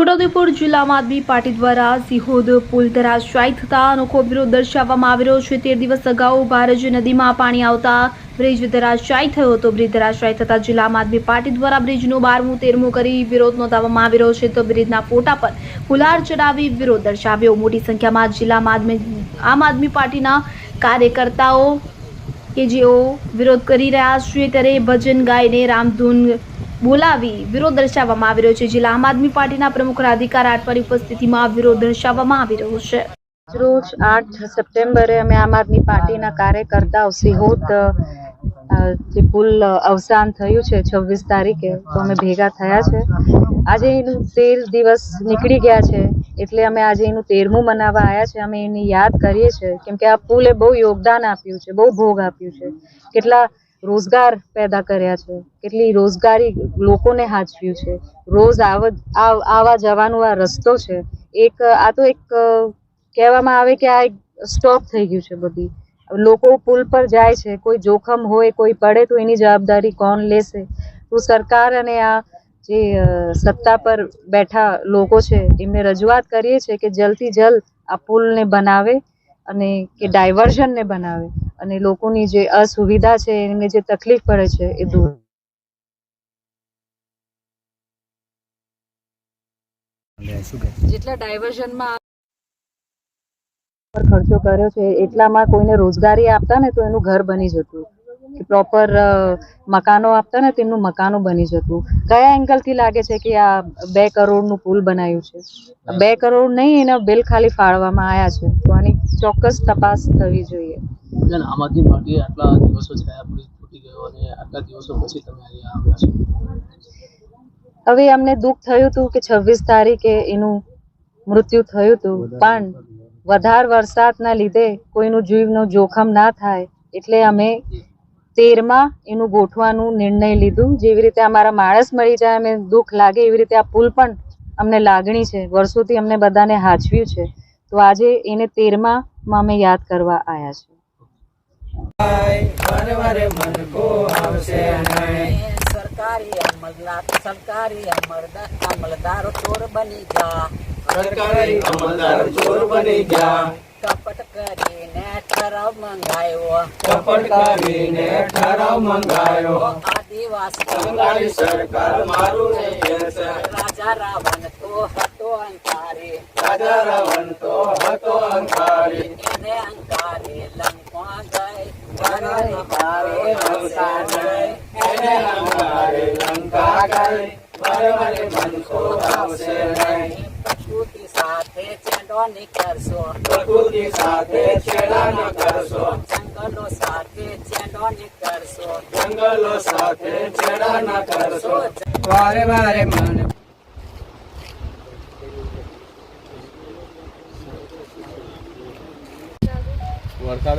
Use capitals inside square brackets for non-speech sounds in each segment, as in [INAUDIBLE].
છોટાઉદેપુર જિલ્લામાં આદમી પાર્ટી દ્વારા સિહોદ પુલ ધરાશાયી થતા અનોખો વિરોધ દર્શાવવામાં આવી રહ્યો છે. તેર દિવસ અગાઉ ભારજ નદીમાં પાણી આવતા બ્રિજ ધરાશાયી થયો હતો. બ્રિજ ધરાશાયી થતા જિલ્લામાં આદમી પાર્ટી દ્વારા બ્રિજનું બારમું, તેરમું કરી વિરોધ નોંધાવવામાં આવી રહ્યો છે તો બ્રિજના ફોટા પર ફુલાર ચડાવી વિરોધ દર્શાવ્યો. મોટી સંખ્યામાં જિલ્લામાં આદમી, આમ આદમી પાર્ટીના કાર્યકર્તાઓ કે જેઓ વિરોધ કરી રહ્યા છે ત્યારે ભજન ગાઈને રામધૂન બોલાવી વિરોધ દર્શાવવામાં આવી રહ્યો છે. જિલ્લા આમ આદમી પાર્ટીના પ્રમુખ રાધિકા રાઠવાની ઉપસ્થિતિમાં વિરોધ દર્શાવવામાં આવી રહ્યો છે. રોજ આઠ સપ્ટેમ્બરે અમે આમ આદમી પાર્ટીના કાર્યકર્તાઓ સિહોદ જે પુલ અવસાન થયું છે છવ્વીસ તારીખે, તો અમે ભેગા થયા છે. આજે એનું તેર દિવસ નીકળી ગયા છે, એટલે અમે આજે એનું તેરમું મનાવવા આવ્યા છે. અમે એની યાદ કરીએ છીએ, કેમ કે આ પુલે બહુ યોગદાન આપ્યું છે, બહુ ભોગ આપ્યું છે. કેટલા રોજગાર પેદા કર્યા છે. કેટલી રોજગારી લોકોને હાચવ્યું છે. રોજ આવ- જવાનો આ રસ્તો છે. એક, આ તો એક કહેવામાં આવે કે આ એક સ્ટોપ થઈ ગયું છે બધી. લોકો પુલ પર જાય છે. કોઈ જોખમ હોય, કોઈ પડે તો એની જવાબદારી કોણ લેશે? તો સરકાર અને આ જે સત્તા પર બેઠા લોકો છે, એમને રજૂઆત કરીએ છીએ કે જલ્દથી જલ્દ આ પુલને બનાવે અને કે ડાયવર્ઝનને બનાવે. અને લોકોની જે અસુવિધા છે એમને જે તકલીફ પડે છે એ દૂર. જેટલા ડાયવર્ઝનમાં પર ખર્ચો કર્યો છે એટલામાં કોઈને રોજગારી આપતા ને તો એનું ઘર બની જતું. કે પ્રોપર મકાનો આપતા ને તેમનું મકાનો બની જતું. કયા એંગલથી લાગે છે કે આ બે કરોડનું પુલ બનાવ્યું છે? બે કરોડ નહીં એના બિલ ખાલી ફાળવામાં આવ્યા છે. તો આની ચોક્કસ તપાસ થવી જોઈએ. બેન આમ આદમી પાર્ટી આટલા દિવસો થયા બ્રિજ તૂટી ગયો અને આટલા દિવસો પછી તમે અહીંયા આવ્યા છો. હવે અમને દુઃખ થયું હતું કે છવ્વીસ તારીખે એનું મૃત્યુ થયું હતું. પણ વધારે વરસાદના લીધે કોઈનું જીવનું જોખમ ના થાય એટલે અમે તેરમાં એનું ગોઠવાનું નિર્ણય લીધું. જેવી રીતે અમારા માણસ મળી જાય અમે દુઃખ લાગે એવી રીતે આ પુલ પણ અમને લાગણી છે. વર્ષોથી અમને બધાને હાચવ્યું છે. તો આજે એને તેરમાં અમે યાદ કરવા આવ્યા છે સરકારી અમલદાર સરકારી અમલદાર ચોર બની જા સરકારી અમલદાર ચોર બની ગયા. કપટ કરીને ઠરાવ મંગાયો. કપટ કરીને ઠરાવ મંગાયો. આદિવાસી બંગાળી સરકાર મારું ને રાજા રાવણ તો હતો અંકારી રાજા રાવણ તો હતો અંકારી એને પારે એને સાથે સાથે છેડા ન કરશો જંગલો સાથે ચેડો નીકળશો જંગલો સાથે છેડા ન કરશો વરસાદ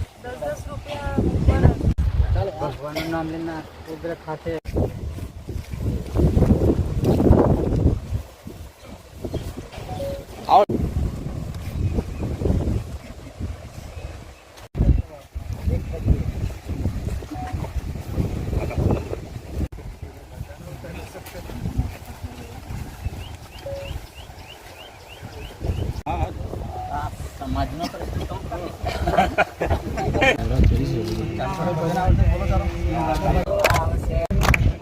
ભગવાનનું નામ લઈને કુદરત સાથે સમાજનો પ્રશ્ન. [LAUGHS]